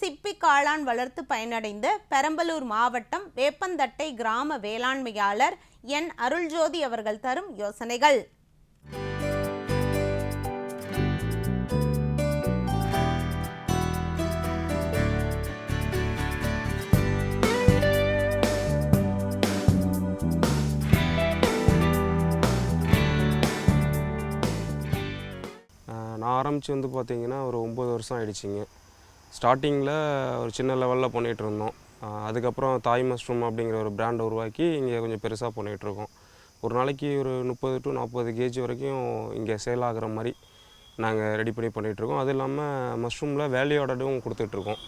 சிப்பி காளான் வளர்த்து பயனடைந்த பெரம்பலூர் மாவட்டம் வேப்பந்தட்டை கிராம வேளாண்மையாளர் என் அருள்ஜோதி அவர்கள் தரும் யோசனைகள். நான் ஆரம்பித்து வந்து பார்த்தீங்கன்னா ஒரு ஒம்பது வருஷம் ஆயிடுச்சுங்க. ஸ்டார்டிங்கில் ஒரு சின்ன லெவலில் பண்ணிகிட்டு இருந்தோம் அதுக்கப்புறம் தாய் மஷ்ரூம் அப்படிங்கிற ஒரு பிராண்டை உருவாக்கி இங்கே கொஞ்சம் பெருசாக பண்ணிகிட்ருக்கோம். ஒரு நாளைக்கு ஒரு முப்பது டு நாற்பது கேஜி வரைக்கும் இங்கே சேல் ஆகிற மாதிரி நாங்கள் ரெடி பண்ணி பண்ணிகிட்ருக்கோம். அது இல்லாமல் மஷ்ரூமில் வேல்யூ ஆர்டரும் கொடுத்துட்ருக்கோம்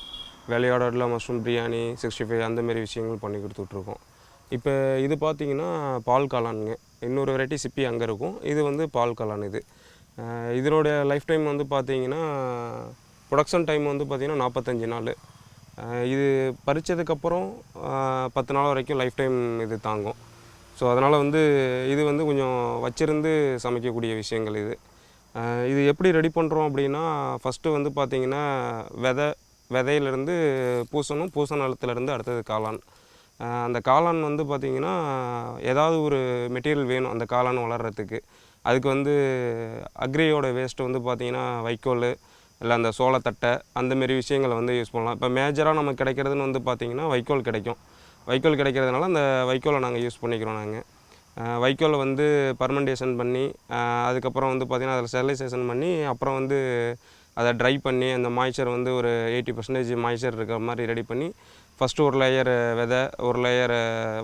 வேல்யூ ஆர்டரில் மஷ்ரூம் பிரியாணி சிக்ஸ்டி ஃபைவ் அந்தமாரி விஷயங்கள் பண்ணி கொடுத்துட்ருக்கோம் இப்போ இது பார்த்தீங்கன்னா பால் காளானுங்க. இன்னொரு வெரைட்டி சிப்பி அங்கே இருக்கும். இது வந்து பால் காளான் இது. அஹ் இதனுடைய லைஃப் டைம் வந்து பார்த்திங்கன்னா ப்ரொடக்ஷன் டைம் வந்து பார்த்தீங்கன்னா நாற்பத்தஞ்சு நாள். இது பறிச்சதுக்கப்புறம் பத்து நாள் வரைக்கும் லைஃப் டைம் இது தாங்கும். ஸோ அதனால் வந்து இது வந்து கொஞ்சம் வச்சிருந்து சமைக்கக்கூடிய விஷயங்கள் இது. இது எப்படி ரெடி பண்ணுறோம் அப்படின்னா ஃபஸ்ட்டு வந்து பார்த்தீங்கன்னா விதை விதையிலேருந்து பூசணும். பூச நிலத்துலேருந்து அடுத்தது காளான். அந்த காளான் வந்து பார்த்திங்கன்னா ஏதாவது ஒரு மெட்டீரியல் வேணும் அந்த காளான் வளர்கிறதுக்கு அதுக்கு வந்து அக்ரியோட வேஸ்ட்டு வந்து பார்த்திங்கன்னா வைக்கோல் இல்லை அந்த சோளத்தட்டை அந்தமாரி விஷயங்களை வந்து யூஸ் பண்ணலாம். இப்போ மேஜராக நமக்கு கிடைக்கிறதுன்னு வந்து பார்த்திங்கன்னா வைக்கோல் கிடைக்கும். வைக்கோல் கிடைக்கிறதுனால அந்த வைக்கோலை நாங்கள் யூஸ் பண்ணிக்கிறோம் நாங்கள் வைக்கோலை வந்து பர்மெண்டேஷன் பண்ணி அதுக்கப்புறம் வந்து பார்த்திங்கன்னா அதில் ஸ்டெர்லைசேஷன் பண்ணி அப்புறம் வந்து அதை ட்ரை பண்ணி அந்த மாய்ச்சர் வந்து ஒரு எயிட்டி பர்சன்டேஜ் மாய்ச்சர் இருக்கிற மாதிரி ரெடி பண்ணி ஃபஸ்ட்டு ஒரு லேயர் விதை ஒரு லேயர்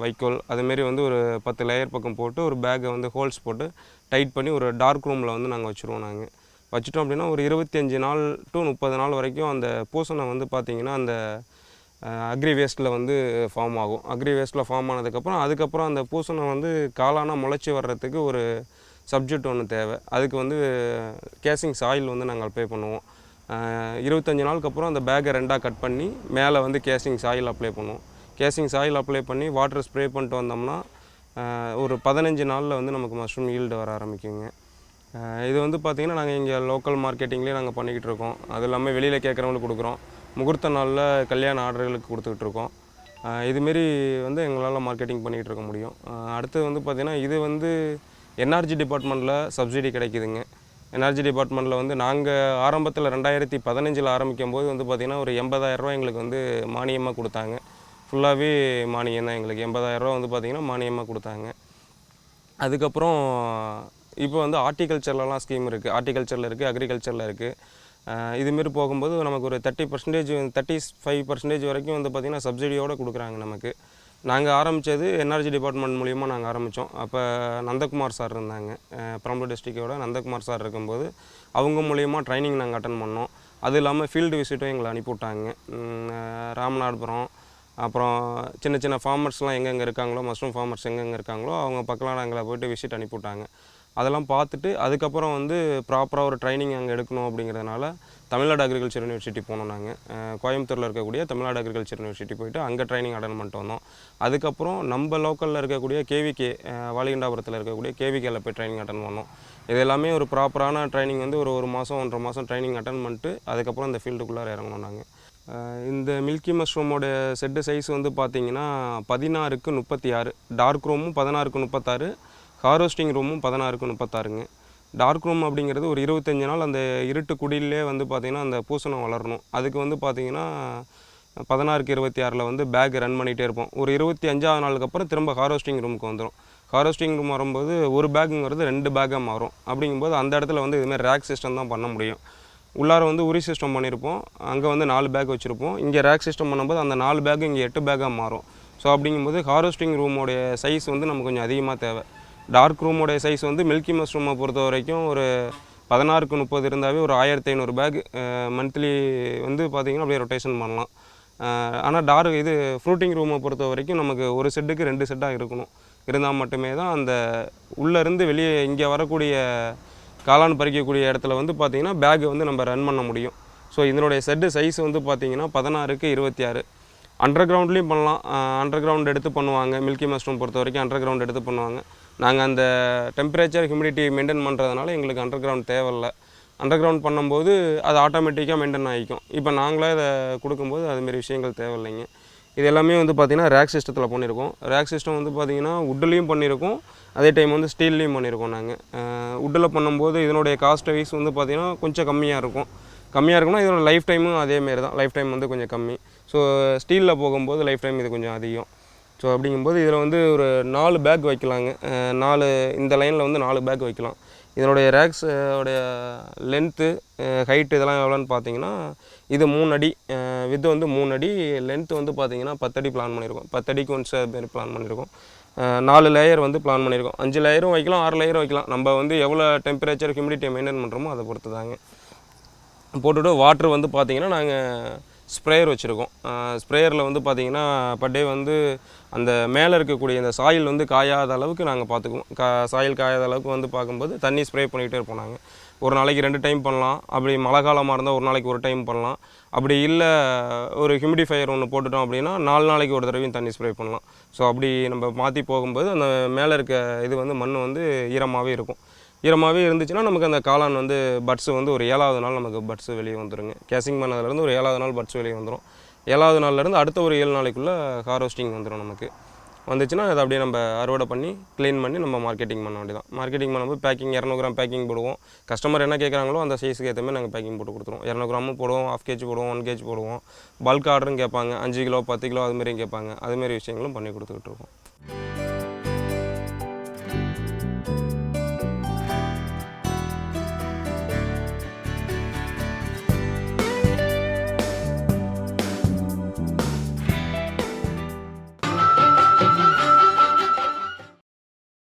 வைக்கோல் அதுமாரி வந்து ஒரு பத்து லேயர் பக்கம் போட்டு ஒரு பேக்கை வந்து ஹோல்ஸ் போட்டு டைட் பண்ணி ஒரு டார்க் ரூமில் வந்து நாங்கள் வச்சுருவோம் நாங்கள் வச்சுட்டோம் அப்படின்னா ஒரு இருபத்தஞ்சி நாள் டு முப்பது நாள் வரைக்கும் அந்த பூசணம் வந்து பார்த்திங்கன்னா அந்த அக்ரி வேஸ்ட்டில் வந்து ஃபார்ம் ஆகும். அக்ரி வேஸ்ட்டில் ஃபார்ம் ஆனதுக்கப்புறம் அதுக்கப்புறம் அந்த பூசணம் வந்து காலான முளைச்சி வர்றதுக்கு ஒரு சப்ஜெக்ட் ஒன்று தேவை. அதுக்கு வந்து கேசிங் சாயில் வந்து நாங்கள் அப்ளை பண்ணுவோம். இருபத்தஞ்சி நாளுக்கு அப்புறம் அந்த பேக்கை ரெண்டாக கட் பண்ணி மேலே வந்து கேசிங் சாயில் அப்ளை பண்ணுவோம். கேசிங் சாயில் அப்ளை பண்ணி வாட்டர் ஸ்ப்ரே பண்ணிட்டு வந்தோம்னா ஒரு பதினஞ்சு நாளில் வந்து நமக்கு மஷ்ரூம் ஈல்டு வர ஆரம்பிக்குங்க. இது வந்து பார்த்திங்கன்னா நாங்கள் இங்கே லோக்கல் மார்க்கெட்டிங்லேயே நாங்கள் பண்ணிக்கிட்டு இருக்கோம். அது இல்லாமல் வெளியில் கேட்குறவங்களுக்கு கொடுக்குறோம். முகூர்த்த நாளில் கல்யாண ஆர்டர்களுக்கு கொடுத்துக்கிட்டு இருக்கோம். இதுமாரி வந்து எங்களால் மார்க்கெட்டிங் பண்ணிக்கிட்டு இருக்க முடியும். அடுத்தது வந்து பார்த்திங்கன்னா இது வந்து என்ஆர்ஜி டிபார்ட்மெண்ட்டில் சப்சிடி கிடைக்குதுங்க. என்ஆர்ஜி டிபார்ட்மெண்ட்டில் வந்து நாங்கள் ஆரம்பத்தில் ரெண்டாயிரத்தி பதினஞ்சில் ஆரம்பிக்கும் போது வந்து பார்த்திங்கன்னா ஒரு எண்பதாயிரரூவா எங்களுக்கு வந்து மானியமாக கொடுத்தாங்க. ஃபுல்லாகவே மானியம் தான் எங்களுக்கு. எண்பதாயிரரூவா வந்து பார்த்திங்கன்னா மானியமாக கொடுத்தாங்க. அதுக்கப்புறம் இப்போ வந்து ஆர்டிகல்ச்சர்லலாம் ஸ்கீம் இருக்குது ஆர்டிகல்ச்சரில் இருக்குது அக்ரிகல்ச்சரில் இருக்குது இதுமாரி போகும்போது நமக்கு ஒரு thirty percentage thirty five percentage வரைக்கும் வந்து பார்த்திங்கன்னா சப்சிடியோடு கொடுக்குறாங்க நமக்கு. நாங்கள் ஆரம்பித்தது என்ஆர்ஜி டிபார்ட்மெண்ட் மூலியமாக நாங்கள் ஆரம்பித்தோம் அப்போ நந்தகுமார் சார் இருந்தாங்க. பெரம்பலூர் டிஸ்ட்ரிக்டோட நந்தகுமார் சார் இருக்கும்போது அவங்க மூலியமாக ட்ரைனிங் நாங்கள் அட்டன் பண்ணோம். அது இல்லாமல் ஃபீல்டு விசிட்டும் எங்களை அனுப்பிவிட்டாங்க. ராமநாதபுரம் அப்புறம் சின்ன சின்ன ஃபார்மர்ஸ்லாம் எங்கெங்கே இருக்காங்களோ மஷ்ரூம் ஃபார்மர்ஸ் எங்கெங்கே இருக்காங்களோ அவங்க பக்கம்லாம் எங்களை போயிட்டு விசிட் அனுப்பிவிட்டாங்க. அதெல்லாம் பார்த்துட்டு அதுக்கப்புறம் வந்து ப்ராப்பராக ஒரு ட்ரைனிங் அங்கே எடுக்கணும் அப்படிங்கிறதுனால தமிழ்நாடு அக்ரிகல்ச்சர் யூனிவர்சிட்டி போனோம் நாங்கள் கோயம்புத்தூரில் இருக்கக்கூடிய தமிழ்நாடு அக்ரிகல்ச்சர் யூனிவர்சிட்டி போயிட்டு அங்கே ட்ரைனிங் அட்டன் பண்ணிட்டு வந்தோம். அதுக்கப்புறம் நம்ம லோக்கலில் இருக்கக்கூடிய கேவிகே வாலிகண்டாபுரத்தில் இருக்கக்கூடிய கேவிகேல போய் ட்ரைனிங் அட்டன் பண்ணோம். இது எல்லாமே ஒரு ப்ராப்பரான ட்ரைனிங் வந்து ஒரு ஒரு மாதம் ஒன்றரை மாதம் ட்ரைனிங் அட்டன் பண்ணிட்டு அதுக்கப்புறம் இந்த ஃபீல்டுக்குள்ளார இறங்கணும் நாங்கள் இந்த மில்கி மஷ்ரூமோட செட்டு சைஸ் வந்து பார்த்திங்கன்னா பதினாறுக்கு முப்பத்தி ஆறு டார்க் ரூமும் பதினாறுக்கு முப்பத்தாறு ஹார்வெஸ்டிங் ரூமும் பதினாறுக்கு முப்பத்தாறுங்க. டார்க் ரூம் அப்படிங்கிறது ஒரு இருபத்தஞ்சி நாள் அந்த இருட்டு குடியிலே வந்து பார்த்திங்கன்னா அந்த பூசணம் வளரணும். அதுக்கு வந்து பார்த்திங்கன்னா பதினாறுக்கு இருபத்தி ஆறில் வந்து பேக் ரன் பண்ணிகிட்டே இருப்போம். ஒரு இருபத்தி அஞ்சாவது நாளுக்கு அப்புறம் திரும்ப ஹார்வெஸ்டிங் ரூமுக்கு வந்துடும் ஹார்வெஸ்டிங் ரூம் வரும்போது ஒரு பேக்குங்கிறது ரெண்டு பேக்காக மாறும். அப்படிங்கும்போது அந்த இடத்துல வந்து இதுமாதிரி ரேக் சிஸ்டம் தான் பண்ண முடியும். உள்ளார வந்து உரி சிஸ்டம் பண்ணியிருப்போம் அங்கே வந்து நாலு பேக் வச்சுருப்போம். இங்கே ரேக் சிஸ்டம் பண்ணும்போது அந்த நாலு பேக்கு இங்கே எட்டு பேக்காக மாறும். ஸோ அப்படிங்கும்போது ஹார்வெஸ்டிங் ரூமோடைய சைஸ் வந்து நமக்கு கொஞ்சம் அதிகமாக தேவை. டார்க் ரூமோடைய சைஸ் வந்து மில்கி மஷ்ரூமை பொறுத்த வரைக்கும் ஒரு பதினாறுக்கு முப்பது இருந்தாவே ஒரு ஆயிரத்தி ஐநூறு பேக் மந்த்லி வந்து பார்த்திங்கன்னா அப்படியே ரொட்டேஷன் பண்ணலாம். ஆனால் டார்க் இது ஃப்ரூட்டிங் ரூமை பொறுத்த வரைக்கும் நமக்கு ஒரு செட்டுக்கு ரெண்டு செட்டாக இருக்கணும். இருந்தால் மட்டுமே தான் அந்த உள்ளேருந்து வெளியே இங்கே வரக்கூடிய காளான் பறிக்கக்கூடிய இடத்துல வந்து பார்த்திங்கன்னா பேக் வந்து நம்ம ரன் பண்ண முடியும். ஸோ இதனுடைய செட்டு சைஸ் வந்து பார்த்திங்கன்னா பதினாறுக்கு இருபத்தி ஆறு. அண்டர் கிரவுண்ட்லேயும் பண்ணலாம். அண்டர் கிரவுண்ட் எடுத்து பண்ணுவாங்க. மில்கி மஷ்ரூம் பொறுத்த வரைக்கும் அண்டர் கிரவுண்ட் எடுத்து பண்ணுவாங்க. நாங்கள் அந்த டெம்பரேச்சர் ஹியூமிடிட்டி மெயின்டைன் பண்ணுறதுனால எங்களுக்கு அண்டர் கிரவுண்ட் தேவையில்ல. அண்டர் கிரவுண்ட் பண்ணும்போது அது ஆட்டோமேட்டிக்காக மெயின்டைன் ஆகிக்கும். இப்போ நாங்களே இதை கொடுக்கும்போது அதுமாரி விஷயங்கள் தேவையில்லைங்க. இது எல்லாமே வந்து பார்த்திங்கன்னா ரேக் சிஸ்டத்தில் பண்ணியிருக்கோம். ரேக் சிஸ்டம் வந்து பார்த்திங்கன்னா வுட்லேயும் பண்ணியிருக்கோம். அதே டைம் வந்து ஸ்டீல்லையும் பண்ணியிருக்கோம் நாங்கள் வுட்டில் பண்ணும்போது இதனுடைய காஸ்ட் வைஸ் வந்து பார்த்திங்கன்னா கொஞ்சம் கம்மியாக இருக்கும். கம்மியாக இருக்குன்னா இதோட லைஃப் டைமும் அதேமாரி தான். லைஃப் டைம் வந்து கொஞ்சம் கம்மி. ஸோ ஸ்டீலில் போகும்போது லைஃப் டைம் இது கொஞ்சம் அதிகம். ஸோ அப்படிங்கும்போது இதில் வந்து ஒரு நாலு பேக் வைக்கலாங்க. நாலு இந்த லைனில் வந்து நாலு பேக் வைக்கலாம். இதனுடைய ரேக்ஸ் உடைய லென்த்து ஹைட்டு இதெல்லாம் எவ்வளோன்னு பார்த்தீங்கன்னா இது மூணு அடி. வித்து வந்து மூணு அடி லென்த்து வந்து பார்த்தீங்கன்னா பத்தடி பிளான் பண்ணியிருக்கோம். பத்தடிக்கு ஒன்ஸ் மாரி பிளான் பண்ணியிருக்கோம். நாலு லேயர் வந்து பிளான் பண்ணியிருக்கோம். அஞ்சு லேயரும் வைக்கலாம் ஆறு லேயரும் வைக்கலாம். நம்ம வந்து எவ்வளோ டெம்பரேச்சர் ஹியூமிடிட்டியை மெயின்டைன் பண்ணுறோமோ அதை பொறுத்து தாங்க போட்டுவிட்டு வாட்ரு வந்து பார்த்தீங்கன்னா நாங்கள் ஸ்ப்ரேயர் வச்சுருக்கோம். ஸ்ப்ரேயரில் வந்து பார்த்தீங்கன்னா பர் டே வந்து அந்த மேலே இருக்கக்கூடிய இந்த சாயில் வந்து காயாத அளவுக்கு நாங்கள் பார்த்துக்குவோம் கா சாயில் காயாத அளவுக்கு வந்து பார்க்கும்போது தண்ணி ஸ்ப்ரே பண்ணிக்கிட்டே இருப்போம் நாங்கள் ஒரு நாளைக்கு ரெண்டு டைம் பண்ணலாம். அப்படி மழை காலமாக இருந்தால் ஒரு நாளைக்கு ஒரு டைம் பண்ணலாம். அப்படி இல்லை ஒரு ஹியூமிடிஃபையர் ஒன்று போட்டுட்டோம் அப்படின்னா நாலு நாளைக்கு ஒரு தடவையும் தண்ணி ஸ்ப்ரே பண்ணலாம். ஸோ அப்படி நம்ம மாற்றி போகும்போது அந்த மேலே இருக்க இது வந்து மண் வந்து ஈரமாகவே இருக்கும். ஈரமாகவே இருந்துச்சுன்னா நமக்கு அந்த காளான் வந்து பட்ஸ் வந்து ஒரு ஏழாவது நாள் நமக்கு பட்ஸ் வெளியே வந்துருங்க. கேசிங் பண்ணதுலேருந்து ஒரு ஏழாவது நாள் பட்ஸ் வெளியே வந்துடும் ஏழாவது நாள்லேருந்து அடுத்த ஒரு ஏழு நாளைக்குள்ளே ஹார்வெஸ்டிங் வந்துடும் நமக்கு. வந்துச்சுன்னா அதை அப்படியே நம்ம அறுவடை பண்ணி க்ளீன் பண்ணி நம்ம மார்க்கெட்டிங் பண்ண வேண்டியதான் மார்க்கெட்டிங் பண்ணும்போது பேக்கிங் இரநூறு கிராம் பேக்கிங் போடுவோம். கஸ்டமர் என்ன கேட்குறாங்களோ அந்த சைஸுக்கு ஏற்ற மாதிரி நாங்கள் பேக்கிங் போட்டு கொடுத்துருவோம். இரநூறு கிராமும் போடுவோம் ஆஃப் கேஜி போடுவோம் ஒன் கேஜி போடுவோம். பல்க் ஆர்டரும் கேட்பாங்க. அஞ்சு கிலோ பத்து கிலோ அதுமாரியும் கேட்பாங்க. அதுமாரி விஷயங்களும் பண்ணி கொடுத்துக்கிட்டு இருக்கோம்.